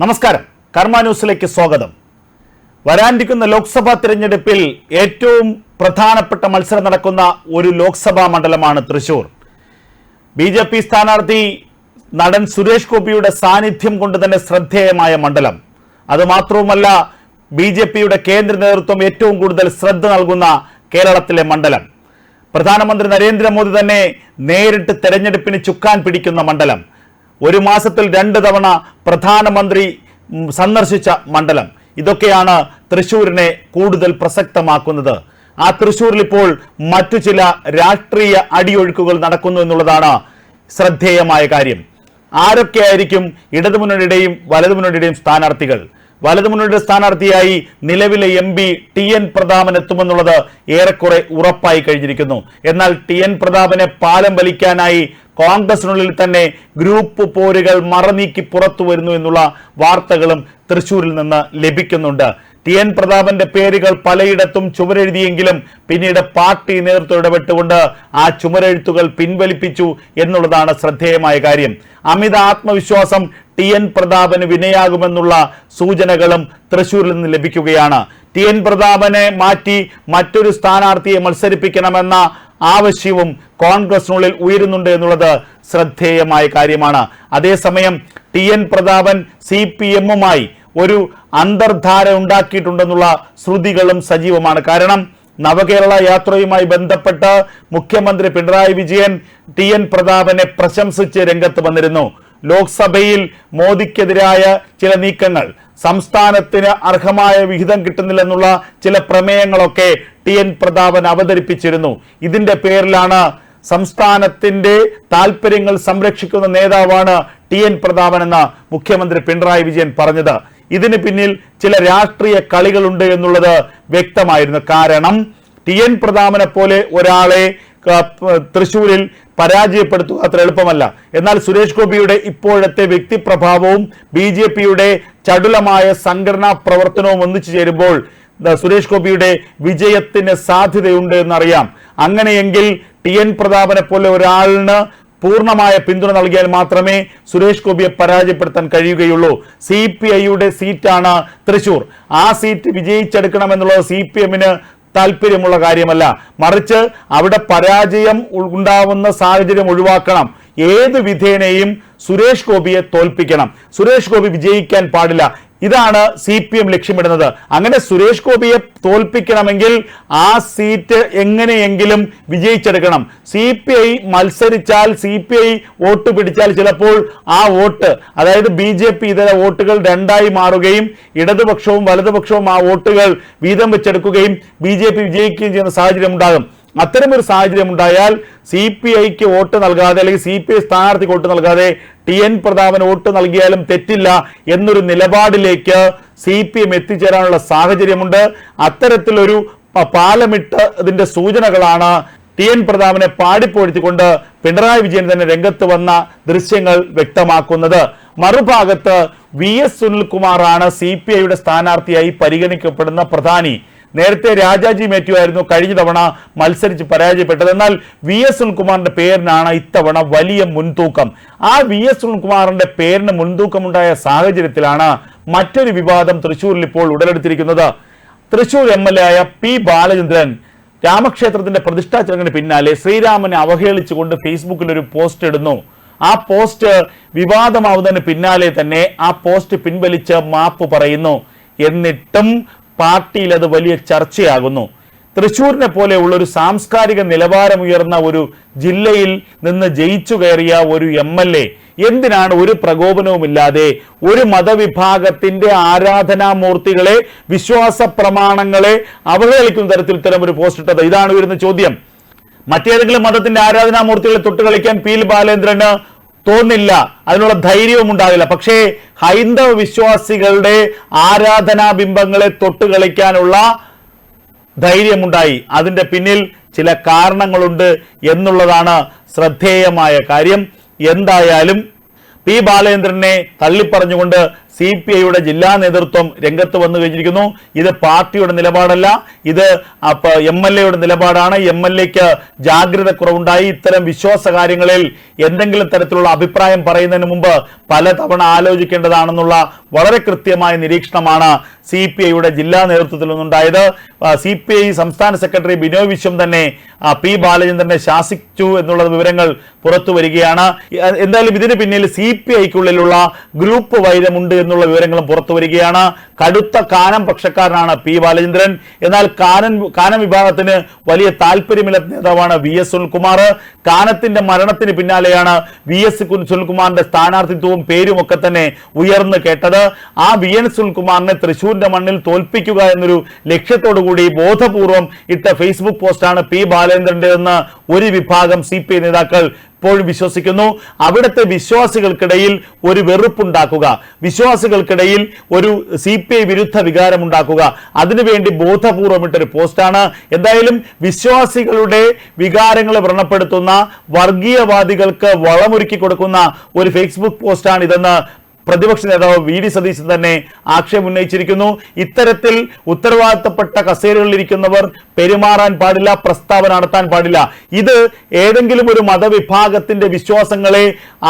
നമസ്കാരം. കർമ്മ ന്യൂസിലേക്ക് സ്വാഗതം. വരാനിരിക്കുന്ന ലോക്സഭാ തിരഞ്ഞെടുപ്പിൽ ഏറ്റവും പ്രധാനപ്പെട്ട മത്സരം നടക്കുന്ന ഒരു ലോക്സഭാ മണ്ഡലമാണ് തൃശൂർ. ബി ജെ പി സ്ഥാനാർത്ഥി നടൻ സുരേഷ് ഗോപിയുടെ സാന്നിധ്യം കൊണ്ട് തന്നെ ശ്രദ്ധേയമായ മണ്ഡലം. അതുമാത്രവുമല്ല ബി ജെ പിയുടെ കേന്ദ്ര നേതൃത്വം ഏറ്റവും കൂടുതൽ ശ്രദ്ധ നൽകുന്ന കേരളത്തിലെ മണ്ഡലം. പ്രധാനമന്ത്രി നരേന്ദ്രമോദി തന്നെ നേരിട്ട് തെരഞ്ഞെടുപ്പിന് ചുക്കാൻ പിടിക്കുന്ന മണ്ഡലം. ഒരു മാസത്തിൽ രണ്ട് തവണ പ്രധാനമന്ത്രി സന്ദർശിച്ച മണ്ഡലം. ഇതൊക്കെയാണ് തൃശൂരിനെ കൂടുതൽ പ്രസക്തമാക്കുന്നത്. ആ തൃശൂരിൽ ഇപ്പോൾ മറ്റു ചില രാഷ്ട്രീയ അടിയൊഴുക്കുകൾ നടക്കുന്നു എന്നുള്ളതാണ് ശ്രദ്ധേയമായ കാര്യം. ആരൊക്കെയായിരിക്കും ഇടതുമുന്നണിയുടെയും വലതുമുന്നണിയുടെയും സ്ഥാനാർത്ഥികൾ? വലതുമുന്നണിയുടെ സ്ഥാനാർത്ഥിയായി നിലവിലെ M P T N Prathapan എത്തുമെന്നുള്ളത് ഏറെക്കുറെ ഉറപ്പായി കഴിഞ്ഞിരിക്കുന്നു. എന്നാൽ ടി എൻ പ്രതാപനെ പാലം വലിക്കാനായി കോൺഗ്രസിനുള്ളിൽ തന്നെ ഗ്രൂപ്പ് പോരുകൾ മറനീക്കി പുറത്തു വരുന്നു എന്നുള്ള വാർത്തകളും തൃശൂരിൽ നിന്ന് ലഭിക്കുന്നുണ്ട്. ടി എൻ പ്രതാപന്റെ പേരുകൾ പലയിടത്തും ചുമരെഴുതിയെങ്കിലും പിന്നീട് പാർട്ടി നേതൃത്വം ഇടപെട്ടുകൊണ്ട് ആ ചുമരെഴുത്തുകൾ പിൻവലിപ്പിച്ചു എന്നുള്ളതാണ് ശ്രദ്ധേയമായ കാര്യം. അമിത ആത്മവിശ്വാസം ടി എൻ പ്രതാപന് വിനയാകുമെന്നുള്ള സൂചനകളും തൃശൂരിൽ നിന്ന് ലഭിക്കുകയാണ്. ടി എൻ പ്രതാപനെ മാറ്റി മറ്റൊരു സ്ഥാനാർത്ഥിയെ മത്സരിപ്പിക്കണമെന്ന ആവശ്യവും കോൺഗ്രസിനുള്ളിൽ ഉയരുന്നുണ്ട് എന്നുള്ളത് ശ്രദ്ധേയമായ കാര്യമാണ്. അതേസമയം T N Prathapan C P എമ്മുമായി ഒരു അന്തർധാര ഉണ്ടാക്കിയിട്ടുണ്ടെന്നുള്ള ശ്രുതികളും സജീവമാണ്. കാരണം നവകേരള യാത്രയുമായി ബന്ധപ്പെട്ട് മുഖ്യമന്ത്രി പിണറായി വിജയൻ ടി എൻ പ്രതാപനെ പ്രശംസിച്ച് രംഗത്ത് വന്നിരുന്നു. ലോക്സഭയിൽ മോദിക്കെതിരായ ചില നീക്കങ്ങൾ സംസ്ഥാനത്തിന് അർഹമായ വിഹിതം കിട്ടുന്നില്ലെന്നുള്ള ചില പ്രമേയങ്ങളൊക്കെ ടി എൻ പ്രതാപൻ അവതരിപ്പിച്ചിരുന്നു. ഇതിന്റെ പേരിലാണ് സംസ്ഥാനത്തിന്റെ താല്പര്യങ്ങൾ സംരക്ഷിക്കുന്ന നേതാവാണ് ടി എൻ പ്രതാപൻ എന്ന് മുഖ്യമന്ത്രി പിണറായി വിജയൻ പറഞ്ഞത്. ഇതിന് പിന്നിൽ ചില രാഷ്ട്രീയ കളികളുണ്ട് എന്നുള്ളത് വ്യക്തമായിരുന്നു. കാരണം ടി എൻ പ്രതാപനെ പോലെ ഒരാളെ തൃശൂരിൽ പരാജയപ്പെടുത്തുക അത്ര എളുപ്പമല്ല. എന്നാൽ സുരേഷ് ഗോപിയുടെ ഇപ്പോഴത്തെ വ്യക്തിപ്രഭാവവും ബി ജെ പിയുടെ ചടുലമായ സംഘടനാ പ്രവർത്തനവും ഒന്നിച്ചു ചേരുമ്പോൾ സുരേഷ് ഗോപിയുടെ വിജയത്തിന് സാധ്യതയുണ്ട് എന്നറിയാം. അങ്ങനെയെങ്കിൽ ടി എൻ പ്രതാപനെ പോലെ ഒരാളിന് പൂർണമായ പിന്തുണ നൽകിയാൽ മാത്രമേ സുരേഷ് ഗോപിയെ പരാജയപ്പെടുത്താൻ കഴിയുകയുള്ളൂ. സി പി ഐയുടെ സീറ്റാണ് തൃശൂർ. ആ സീറ്റ് വിജയിച്ചെടുക്കണമെന്നുള്ളത് സി പി എമ്മിന് താല്പര്യമുള്ള കാര്യമല്ല. മറിച്ച് അവിടെ പരാജയം ഉണ്ടാവുന്ന സാഹചര്യം ഒഴിവാക്കണം. ഏത് വിധേനയും സുരേഷ് ഗോപിയെ തോൽപ്പിക്കണം. സുരേഷ് ഗോപി വിജയിക്കാൻ പാടില്ല. ഇതാണ് സി പി എം ലക്ഷ്യമിടുന്നത്. അങ്ങനെ സുരേഷ് ഗോപിയെ തോൽപ്പിക്കണമെങ്കിൽ ആ സീറ്റ് എങ്ങനെയെങ്കിലും വിജയിച്ചെടുക്കണം. സി പി ഐ മത്സരിച്ചാൽ സി പി ഐ വോട്ട് പിടിച്ചാൽ ചിലപ്പോൾ ആ വോട്ട് അതായത് ബി ജെ പി ഇതര വോട്ടുകൾ രണ്ടായി മാറുകയും ഇടതുപക്ഷവും വലതുപക്ഷവും ആ വോട്ടുകൾ വീതം വെച്ചെടുക്കുകയും ബി ജെ പി വിജയിക്കുകയും ചെയ്യുന്ന സാഹചര്യം ഉണ്ടാകും. അത്തരമൊരു സാഹചര്യം ഉണ്ടായാൽ സി പി ഐക്ക് വോട്ട് നൽകാതെ അല്ലെങ്കിൽ സി പി ഐ സ്ഥാനാർത്ഥിക്ക് വോട്ട് നൽകാതെ ടി എൻ പ്രതാപന് വോട്ട് നൽകിയാലും തെറ്റില്ല എന്നൊരു നിലപാടിലേക്ക് സി പി എം എത്തിച്ചേരാനുള്ള സാഹചര്യമുണ്ട്. അത്തരത്തിലൊരു പാലമിട്ട് ഇതിന്റെ സൂചനകളാണ് ടി എൻ പ്രതാപനെ പാടിപ്പൊഴുത്തിക്കൊണ്ട് പിണറായി വിജയൻ തന്നെ രംഗത്ത് വന്ന ദൃശ്യങ്ങൾ വ്യക്തമാക്കുന്നത്. മറുഭാഗത്ത് വി എസ് സുനിൽകുമാറാണ് സി പി ഐയുടെ സ്ഥാനാർത്ഥിയായി പരിഗണിക്കപ്പെടുന്ന പ്രധാനി. നേരത്തെ രാജാജി മാത്യു ആയിരുന്നു കഴിഞ്ഞ തവണ മത്സരിച്ച് പരാജയപ്പെട്ടത്. എന്നാൽ വി എസ് സുനിൽകുമാറിന്റെ പേരിനാണ് ഇത്തവണ വലിയ മുൻതൂക്കം. ആ വി എസ് സുനിൽകുമാറിന്റെ പേരിന് മുൻതൂക്കമുണ്ടായ സാഹചര്യത്തിലാണ് മറ്റൊരു വിവാദം തൃശൂരിൽ ഇപ്പോൾ ഉടലെടുത്തിരിക്കുന്നത്. തൃശൂർ എം എൽ എ ആയ പി ബാലചന്ദ്രൻ രാമക്ഷേത്രത്തിന്റെ പ്രതിഷ്ഠാ ചടങ്ങിന് പിന്നാലെ ശ്രീരാമനെ അവഹേളിച്ചുകൊണ്ട് ഫേസ്ബുക്കിൽ ഒരു പോസ്റ്റ് ഇടുന്നു. ആ പോസ്റ്റ് വിവാദമാവുന്നതിന് പിന്നാലെ തന്നെ ആ പോസ്റ്റ് പിൻവലിച്ച് മാപ്പ് പറയുന്നു. എന്നിട്ടും പാർട്ടിയിൽ അത് വലിയ ചർച്ചയാകുന്നു. തൃശ്ശൂരിനെ പോലെയുള്ള ഒരു സാംസ്കാരിക നിലവാരമുയർന്ന ഒരു ജില്ലയിൽ നിന്ന് ജയിച്ചു കയറിയ ഒരു എം എൽ എ എന്തിനാണ് ഒരു പ്രകോപനവുമില്ലാതെ ഒരു മതവിഭാഗത്തിന്റെ ആരാധനാമൂർത്തികളെ വിശ്വാസ പ്രമാണങ്ങളെ അവഹേളിക്കുന്ന തരത്തിൽ ഇത്തരം ഒരു പോസ്റ്റ് ഇട്ടത്? ഇതാണ് വരുന്ന ചോദ്യം. മറ്റേതെങ്കിലും മതത്തിന്റെ ആരാധനാമൂർത്തികളെ തൊട്ട് കളിക്കാൻ പി. എൽ. ബാലേന്ദ്രന് തോന്നില്ല. അതിനുള്ള ധൈര്യവും ഉണ്ടാകില്ല. പക്ഷേ ഹൈന്ദവ വിശ്വാസികളുടെ ആരാധനാ ബിംബങ്ങളെ തൊട്ട് കളിക്കാനുള്ള ധൈര്യമുണ്ടായി. അതിന്റെ പിന്നിൽ ചില കാരണങ്ങളുണ്ട് എന്നുള്ളതാണ് ശ്രദ്ധേയമായ കാര്യം. എന്തായാലും പി ബാലേന്ദ്രനെ തള്ളിപ്പറഞ്ഞുകൊണ്ട് സി പി ഐയുടെ ജില്ലാ നേതൃത്വം രംഗത്ത് വന്നു കഴിഞ്ഞിരിക്കുന്നു. ഇത് പാർട്ടിയുടെ നിലപാടല്ല. ഇത് എം എൽ എയുടെ നിലപാടാണ്. എം എൽ എക്ക് ജാഗ്രത കുറവുണ്ടായി. ഇത്തരം വിശ്വാസ കാര്യങ്ങളിൽ എന്തെങ്കിലും തരത്തിലുള്ള അഭിപ്രായം പറയുന്നതിന് മുമ്പ് പലതവണ ആലോചിക്കേണ്ടതാണെന്നുള്ള വളരെ കൃത്യമായ നിരീക്ഷണമാണ് സി പി ഐയുടെ ജില്ലാ നേതൃത്വത്തിൽ നിന്നുണ്ടായത് സി പി ഐ സംസ്ഥാന സെക്രട്ടറി ബിനോയ് വിശ്വം തന്നെ പി ബാലചന്ദ്രനെ ശാസിച്ചു എന്നുള്ള വിവരങ്ങൾ പുറത്തു വരികയാണ്. എന്തായാലും ഇതിന് പിന്നിൽ സി പി ഐക്കുള്ളിലുള്ള ഗ്രൂപ്പ് വൈരമുണ്ട് എന്നുള്ള വിവരങ്ങളും പുറത്തു വരികയാണ്. കടുത്ത കാനം പക്ഷക്കാരനാണ് പി ബാലചന്ദ്രൻ. എന്നാൽ കാനൻ കാനം വിഭാഗത്തിന് വലിയ താല്പര്യമില്ലാത്ത നേതാവാണ് വി എസ് സുനിൽകുമാർ. കാനത്തിന്റെ മരണത്തിന് പിന്നാലെയാണ് വി എസ് സുനിൽകുമാറിന്റെ സ്ഥാനാർത്ഥിത്വവും പേരും ഒക്കെ തന്നെ ഉയർന്നു കേട്ടത്. ആ വി എൻ സുനിൽകുമാറിനെ തൃശൂരിന്റെ മണ്ണിൽ തോൽപ്പിക്കുക എന്നൊരു ലക്ഷ്യത്തോടു കൂടി ബോധപൂർവം ഇട്ട ഫേസ്ബുക്ക് പോസ്റ്റാണ് പി ബാലേന്ദ്രന്റേതെന്ന് ഒരു വിഭാഗം സി പി ഐ നേതാക്കൾ ഇപ്പോഴും വിശ്വസിക്കുന്നു. അവിടുത്തെ വിശ്വാസികൾക്കിടയിൽ ഒരു വെറുപ്പുണ്ടാക്കുക. വിശ്വാസികൾക്കിടയിൽ ഒരു സി പി ഐ വിരുദ്ധ വികാരം ഉണ്ടാക്കുക അതിനുവേണ്ടി ബോധപൂർവം ഇട്ടൊരു പോസ്റ്റാണ്. എന്തായാലും വിശ്വാസികളുടെ വികാരങ്ങളെ വ്രണപ്പെടുത്തുന്ന വർഗീയവാദികൾക്ക് വളമൊരുക്കി കൊടുക്കുന്ന ഒരു ഫേസ്ബുക്ക് പോസ്റ്റാണ് ഇതെന്ന് പ്രതിപക്ഷ നേതാവ് വി ഡി സതീശൻ തന്നെ ആക്ഷേപം ഉന്നയിച്ചിരിക്കുന്നു. ഇത്തരത്തിൽ ഉത്തരവാദിത്തപ്പെട്ട കസേരകളിൽ ഇരിക്കുന്നവർ പെരുമാറാൻ പാടില്ല പ്രസ്താവന നടത്താൻ പാടില്ല. ഇത് ഏതെങ്കിലും ഒരു മതവിഭാഗത്തിന്റെ വിശ്വാസങ്ങളെ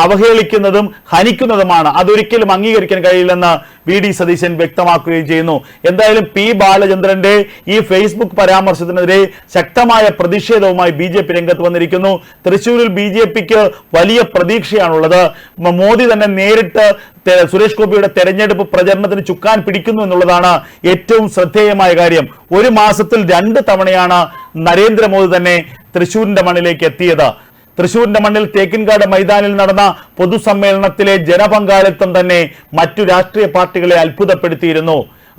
അവഹേളിക്കുന്നതും ഹനിക്കുന്നതുമാണ്. അതൊരിക്കലും അംഗീകരിക്കാൻ കഴിയില്ലെന്ന് വി ഡി സതീശൻ വ്യക്തമാക്കുകയും ചെയ്യുന്നു. എന്തായാലും പി ബാലചന്ദ്രന്റെ ഈ ഫേസ്ബുക്ക് പരാമർശത്തിനെതിരെ ശക്തമായ പ്രതിഷേധവുമായി ബി ജെ പി രംഗത്ത് വന്നിരിക്കുന്നു. തൃശൂരിൽ ബി ജെ പിക്ക് വലിയ പ്രതീക്ഷയാണുള്ളത്. മോദി തന്നെ നേരിട്ട് സുരേഷ് ഗോപിയുടെ തെരഞ്ഞെടുപ്പ് പ്രചരണത്തിന് ചുക്കാൻ പിടിക്കുന്നു എന്നുള്ളതാണ് ഏറ്റവും ശ്രദ്ധേയമായ കാര്യം. ഒരു മാസത്തിൽ രണ്ട് തവണയാണ് നരേന്ദ്രമോദി തന്നെ തൃശൂരിന്റെ മണ്ണിലേക്ക് എത്തിയത്. തൃശൂരിന്റെ മണ്ണിൽ തേക്കിൻകാട് മൈതാനിൽ നടന്ന പൊതുസമ്മേളനത്തിലെ ജനപങ്കാളിത്തം തന്നെ മറ്റു രാഷ്ട്രീയ പാർട്ടികളെ അത്ഭുതപ്പെടുത്തിയിരുന്നു.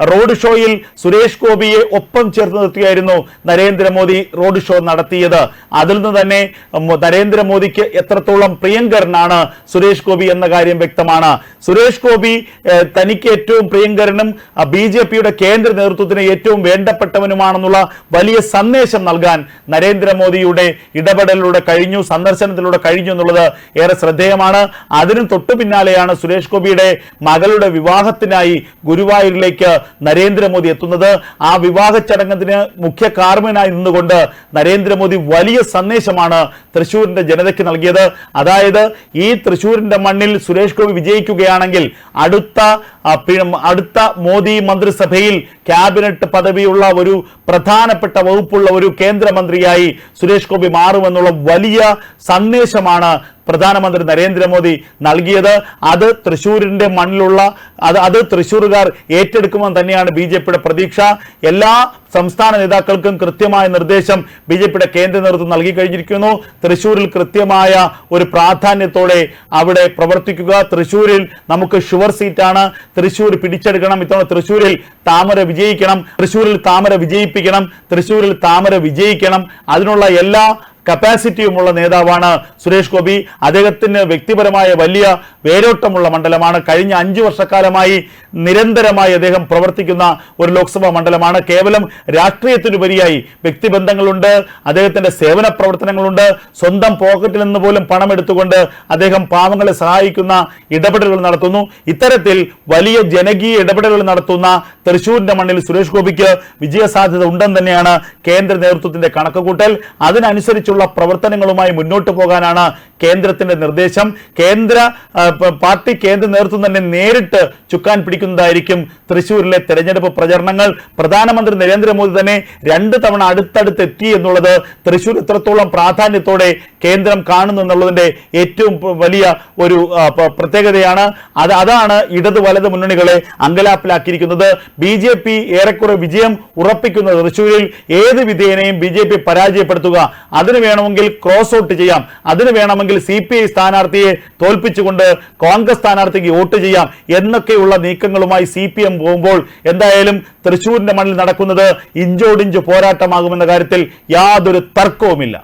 റോഡ് ഷോയിൽ സുരേഷ് ഗോപിയെ ഒപ്പം ചേർത്ത് നിർത്തിയായിരുന്നു നരേന്ദ്രമോദി റോഡ് ഷോ നടത്തിയത്. അതിൽ നിന്ന് തന്നെ നരേന്ദ്രമോദിക്ക് എത്രത്തോളം പ്രിയങ്കരനാണ് സുരേഷ് ഗോപി എന്ന കാര്യം വ്യക്തമാണ്. സുരേഷ് ഗോപി തനിക്ക് ഏറ്റവും പ്രിയങ്കരനും ബി ജെ പിയുടെ കേന്ദ്ര നേതൃത്വത്തിന് ഏറ്റവും വേണ്ടപ്പെട്ടവനുമാണെന്നുള്ള വലിയ സന്ദേശം നൽകാൻ നരേന്ദ്രമോദിയുടെ ഇടപെടലിലൂടെ കഴിഞ്ഞു സന്ദർശനത്തിലൂടെ കഴിഞ്ഞു എന്നുള്ളത് ഏറെ ശ്രദ്ധേയമാണ്. അതിനും തൊട്ടു പിന്നാലെയാണ് സുരേഷ് ഗോപിയുടെ മകളുടെ വിവാഹത്തിനായി ഗുരുവായൂരിലേക്ക് നരേന്ദ്രമോദി എത്തുന്നത്. ആ വിവാഹ ചടങ്ങത്തിന് മുഖ്യ കാർമ്മനായി നിന്നുകൊണ്ട് നരേന്ദ്രമോദി വലിയ സന്ദേശമാണ് തൃശൂരിന്റെ ജനതയ്ക്ക് നൽകിയത്. അതായത് ഈ തൃശൂരിന്റെ മണ്ണിൽ സുരേഷ് ഗോപി വിജയിക്കുകയാണെങ്കിൽ അടുത്ത അടുത്ത മോദി മന്ത്രിസഭയിൽ ക്യാബിനറ്റ് പദവിയുള്ള ഒരു പ്രധാനപ്പെട്ട വകുപ്പുള്ള ഒരു കേന്ദ്രമന്ത്രിയായി സുരേഷ് ഗോപി മാറുമെന്നുള്ള വലിയ സന്ദേശമാണ് പ്രധാനമന്ത്രി നരേന്ദ്രമോദി നൽകിയത്. അത് തൃശ്ശൂരിന്റെ മണ്ണിലുള്ള അത് അത് തൃശ്ശൂരുകാർ ഏറ്റെടുക്കുമെന്ന് തന്നെയാണ് ബി പ്രതീക്ഷ. എല്ലാ സംസ്ഥാന നേതാക്കൾക്കും കൃത്യമായ നിർദ്ദേശം ബി ജെ പിയുടെ കേന്ദ്ര നേതൃത്വം നൽകി കഴിഞ്ഞിരിക്കുന്നു. തൃശ്ശൂരിൽ കൃത്യമായ ഒരു പ്രാധാന്യത്തോടെ അവിടെ പ്രവർത്തിക്കുക. തൃശ്ശൂരിൽ നമുക്ക് ഷുവർ സീറ്റാണ്. തൃശ്ശൂർ പിടിച്ചെടുക്കണം. ഇത്തവണ തൃശ്ശൂരിൽ താമര വിജയിക്കണം. തൃശ്ശൂരിൽ താമര വിജയിപ്പിക്കണം. തൃശ്ശൂരിൽ താമര വിജയിക്കണം. അതിനുള്ള എല്ലാ കപ്പാസിറ്റിയുമുള്ള നേതാവാണ് സുരേഷ് ഗോപി. അദ്ദേഹത്തിന് വ്യക്തിപരമായ വലിയ വേരോട്ടമുള്ള മണ്ഡലമാണ്. കഴിഞ്ഞ അഞ്ചു വർഷക്കാലമായി നിരന്തരമായി അദ്ദേഹം പ്രവർത്തിക്കുന്ന ഒരു ലോക്സഭാ മണ്ഡലമാണ്. കേവലം രാഷ്ട്രീയത്തിനുപരിയായി വ്യക്തിബന്ധങ്ങളുണ്ട് അദ്ദേഹത്തിന്റെ സേവന പ്രവർത്തനങ്ങളുണ്ട് സ്വന്തം പോക്കറ്റിൽ നിന്ന് പോലും പണം എടുത്തുകൊണ്ട് അദ്ദേഹം പാവങ്ങളെ സഹായിക്കുന്ന ഇടപെടലുകൾ നടത്തുന്നു. ഇത്തരത്തിൽ വലിയ ജനകീയ ഇടപെടലുകൾ നടത്തുന്ന തൃശൂരിന്റെ മണ്ണിൽ സുരേഷ് ഗോപിക്ക് വിജയസാധ്യത ഉണ്ടെന്ന് തന്നെയാണ് കേന്ദ്ര നേതൃത്വത്തിന്റെ കണക്കുകൂട്ടൽ. അതിനനുസരിച്ചുള്ള പ്രവർത്തനങ്ങളുമായി മുന്നോട്ട് പോകാനാണ് കേന്ദ്രത്തിന്റെ നിർദ്ദേശം. കേന്ദ്ര പാർട്ടി കേന്ദ്ര നേതൃത്വം തന്നെ നേരിട്ട് ചുക്കാൻ പിടിക്കുന്നതായിരിക്കും തൃശൂരിലെ തെരഞ്ഞെടുപ്പ് പ്രചരണങ്ങൾ. പ്രധാനമന്ത്രി നരേന്ദ്രമോദി തന്നെ രണ്ട് തവണ അടുത്തടുത്ത് എത്തി എന്നുള്ളത് തൃശൂർ എത്രത്തോളം പ്രാധാന്യത്തോടെ കേന്ദ്രം കാണുന്നു എന്നുള്ളതിന്റെ ഏറ്റവും വലിയ ഒരു പ്രത്യേകതയാണ്. അത് അതാണ് ഇടത് വലത് മുന്നണികളെ അങ്കലാപ്പിലാക്കിയിരിക്കുന്നത്. ബി ജെ പി ഏറെക്കുറെ വിജയം ഉറപ്പിക്കുന്ന തൃശൂരിൽ ഏത് വിധേയനെയും ബി ജെ പി പരാജയപ്പെടുത്തുക. അതിന് വേണമെങ്കിൽ ക്രോസ് ഔട്ട് ചെയ്യാം. അതിന് വേണമെങ്കിൽ സി പി ഐ സ്ഥാനാർത്ഥിയെ തോൽപ്പിച്ചുകൊണ്ട് കോൺഗ്രസ് സ്ഥാനാർത്ഥിക്ക് വോട്ട് ചെയ്യാം എന്നൊക്കെയുള്ള നീക്കങ്ങളുമായി സി പി എം പോകുമ്പോൾ എന്തായാലും തൃശൂരിന്റെ മണ്ണിൽ നടക്കുന്നത് ഇഞ്ചോടിഞ്ച് പോരാട്ടമാകുമെന്ന കാര്യത്തിൽ യാതൊരു തർക്കവുമില്ല.